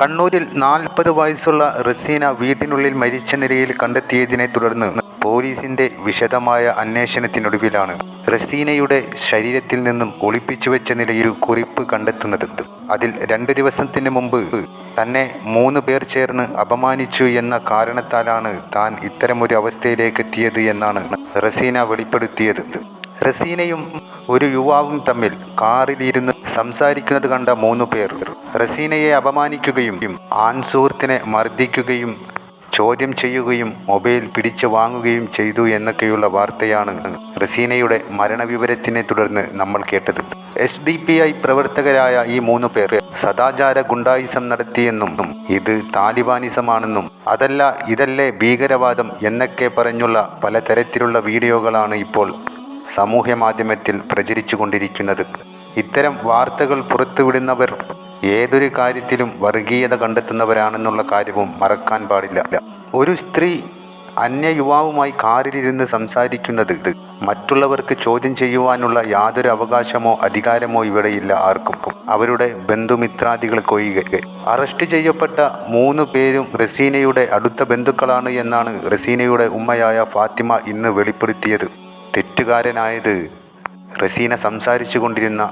കണ്ണൂരിൽ നാൽപ്പത് വയസ്സുള്ള റസീന വീട്ടിനുള്ളിൽ മരിച്ച നിലയിൽ കണ്ടെത്തിയതിനെ തുടർന്ന് പോലീസിന്റെ വിശദമായ അന്വേഷണത്തിനൊടുവിലാണ് റസീനയുടെ ശരീരത്തിൽ നിന്നും ഒളിപ്പിച്ചു വെച്ച നിലയിൽ കുറിപ്പ് കണ്ടെത്തുന്നത്. അതിൽ രണ്ടു ദിവസത്തിന് മുമ്പ് തന്നെ മൂന്ന് പേർ ചേർന്ന് അപമാനിച്ചു എന്ന കാരണത്താലാണ് താൻ ഇത്തരമൊരു അവസ്ഥയിലേക്ക് എത്തിയത് എന്നാണ് റസീന വെളിപ്പെടുത്തിയത്. റസീനയും ഒരു യുവാവും തമ്മിൽ കാറിലിരുന്ന് സംസാരിക്കുന്നത് കണ്ട മൂന്ന് പേർ റസീനയെ അപമാനിക്കുകയും ആൻസൂർത്തിനെ മർദ്ദിക്കുകയും ചോദ്യം ചെയ്യുകയും മൊബൈൽ പിടിച്ചു വാങ്ങുകയും ചെയ്തു എന്നൊക്കെയുള്ള വാർത്തയാണ് റസീനയുടെ മരണവിവരത്തിനെ തുടർന്ന് നമ്മൾ കേട്ടത്. എസ് ഡി പി ഐ പ്രവർത്തകരായ ഈ മൂന്ന് പേർ സദാചാര ഗുണ്ടായിസം നടത്തിയെന്നും ഇത് താലിബാനിസമാണെന്നും അതല്ല ഇതല്ലേ ഭീകരവാദം എന്നൊക്കെ പറഞ്ഞുള്ള പലതരത്തിലുള്ള വീഡിയോകളാണ് ഇപ്പോൾ സാമൂഹ്യ മാധ്യമത്തിൽ പ്രചരിച്ചുകൊണ്ടിരിക്കുന്നത്. ഇത്തരം വാർത്തകൾ പുറത്തുവിടുന്നവർ ഏതൊരു കാര്യത്തിലും വർഗീയത കണ്ടെത്തുന്നവരാണെന്നുള്ള കാര്യവും മറക്കാൻ പാടില്ല. ഒരു സ്ത്രീ അന്യ യുവാവുമായി കാറിലിരുന്ന് സംസാരിക്കുന്നത് മറ്റുള്ളവർക്ക് ചോദ്യം ചെയ്യുവാനുള്ള യാതൊരു അവകാശമോ അധികാരമോ ഇവിടെയില്ല ആർക്കും. അവരുടെ ബന്ധുമിത്രാദികൾക്കൊഴികെ അറസ്റ്റ് ചെയ്യപ്പെട്ട മൂന്ന് പേരും റസീനയുടെ അടുത്ത ബന്ധുക്കളാണ് എന്നാണ് റസീനയുടെ ഉമ്മയായ ഫാത്തിമ ഇന്ന് വെളിപ്പെടുത്തിയത്. തെറ്റുകാരനായത് റസീന സംസാരിച്ചു കൊണ്ടിരുന്ന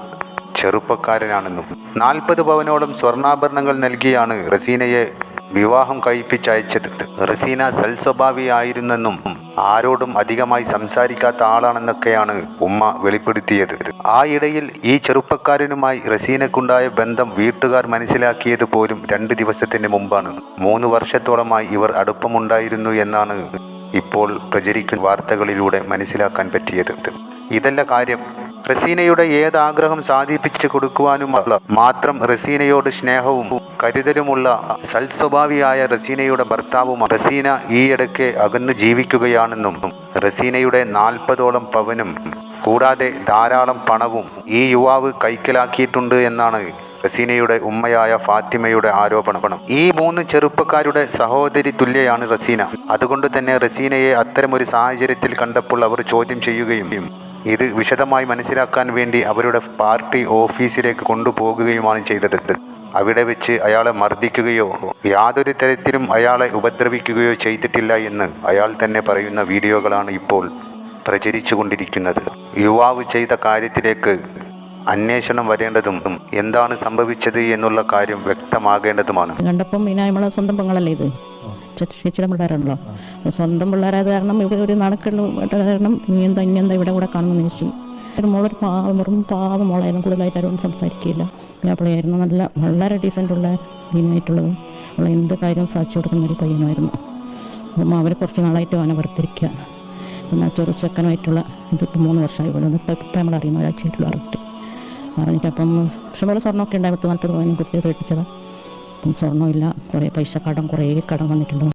ചെറുപ്പക്കാരനാണെന്നും നാൽപ്പത് പവനോളം സ്വർണാഭരണങ്ങൾ നൽകിയാണ് റസീനയെ വിവാഹം കഴിപ്പിച്ചയച്ചത്. റസീന സൽസ്വഭാവിയായിരുന്നെന്നും ആരോടും അധികമായി സംസാരിക്കാത്ത ആളാണെന്നൊക്കെയാണ് ഉമ്മ വെളിപ്പെടുത്തിയത്. ആ ഇടയിൽ ഈ ചെറുപ്പക്കാരനുമായി റസീനക്കുണ്ടായ ബന്ധം വീട്ടുകാർ മനസ്സിലാക്കിയത് പോലും രണ്ട് ദിവസത്തിന് മുമ്പാണ്. മൂന്ന് വർഷത്തോളമായി ഇവർ അടുപ്പമുണ്ടായിരുന്നു എന്നാണ് ഇപ്പോൾ പ്രചരിക്കുന്ന വാർത്തകളിലൂടെ മനസ്സിലാക്കാൻ പറ്റിയത്. ഇതല്ല കാര്യം. റസീനയുടെ ഏത് ആഗ്രഹം സാധിപ്പിച്ചു കൊടുക്കുവാനുമുള്ള മാത്രം റസീനയോട് സ്നേഹവും കരുതലുമുള്ള സൽസ്വഭാവിയായ റസീനയുടെ ഭർത്താവുമാണ് റസീന ഈയിടയ്ക്ക് അകന്ന് ജീവിക്കുകയാണെന്നും റസീനയുടെ നാൽപ്പതോളം പവനും കൂടാതെ ധാരാളം പണവും ഈ യുവാവ് കൈക്കലാക്കിയിട്ടുണ്ട് എന്നാണ് റസീനയുടെ ഉമ്മയായ ഫാത്തിമയുടെ ആരോപണം ഈ മൂന്ന് ചെറുപ്പക്കാരുടെ സഹോദരി തുല്യയാണ് റസീന. അതുകൊണ്ട് തന്നെ റസീനയെ അത്തരമൊരു സാഹചര്യത്തിൽ കണ്ടപ്പോൾ അവർ ചോദ്യം ചെയ്യുകയും ഇത് വിശദമായി മനസ്സിലാക്കാൻ വേണ്ടി അവരുടെ പാർട്ടി ഓഫീസിലേക്ക് കൊണ്ടുപോകുകയുമാണ് ചെയ്തത്. അവിടെ വെച്ച് അയാളെ മർദ്ദിക്കുകയോ യാതൊരു തരത്തിലും അയാളെ ഉപദ്രവിക്കുകയോ ചെയ്തിട്ടില്ല എന്ന് അയാൾ തന്നെ പറയുന്ന വീഡിയോകളാണ് ഇപ്പോൾ പ്രചരിച്ചു കൊണ്ടിരിക്കുന്നത് യുവാവ് ചെയ്ത കാര്യത്തിലേക്ക് അന്വേഷണം വരേണ്ടതും എന്താണ് സംഭവിച്ചത് എന്നുള്ള കാര്യം വ്യക്തമാകേണ്ടതുമാണ്. കണ്ടപ്പം സ്വന്തം പെങ്ങളല്ലേ ഇത്? ചേച്ചിയുടെ പിള്ളേരാണല്ലോ. സ്വന്തം പിള്ളേരായത് കാരണം ഇവിടെ ഒരു നടക്കുള്ള കാരണം നീ എന്താ ഇവിടെ കൂടെ കാണുന്ന നിമിഷം ഒരു മോളൊരു പാവം വെറും പാവം മോളായിരുന്നു. കൂടുതലായിട്ട് ആരും സംസാരിക്കില്ല. പിള്ളയായിരുന്നു നല്ല വളരെ ഡീസന്റുള്ള ദീനായിട്ടുള്ളത് അവളെ എന്ത് കാര്യം സാധിച്ചു കൊടുക്കുന്ന ഒരു പയ്യനായിരുന്നു. അപ്പം അവർ കുറച്ച് നാളായിട്ട് അവനെ വെറുത്തിരിക്കുക. പിന്നെ ചെറു ചെക്കനായിട്ടുള്ള ഇതിപ്പോൾ മൂന്ന് വർഷമായി പോലെ. ഇപ്പം ഇപ്പം നമ്മൾ അറിയുന്ന ഒരാഴ്ചയായിട്ടുള്ള അറിയിട്ട് അറിഞ്ഞിട്ടപ്പം ഇഷ്ടംപോലെ സ്വർണമൊക്കെ ഉണ്ടായി പത്ത് നാൽപ്പത് പതിനും കുട്ടിയെ കേൾപ്പിച്ചതാണ് അപ്പം സ്വർണമില്ല. കുറേ പൈസ കടം കുറേ കടം വന്നിട്ടുണ്ട്.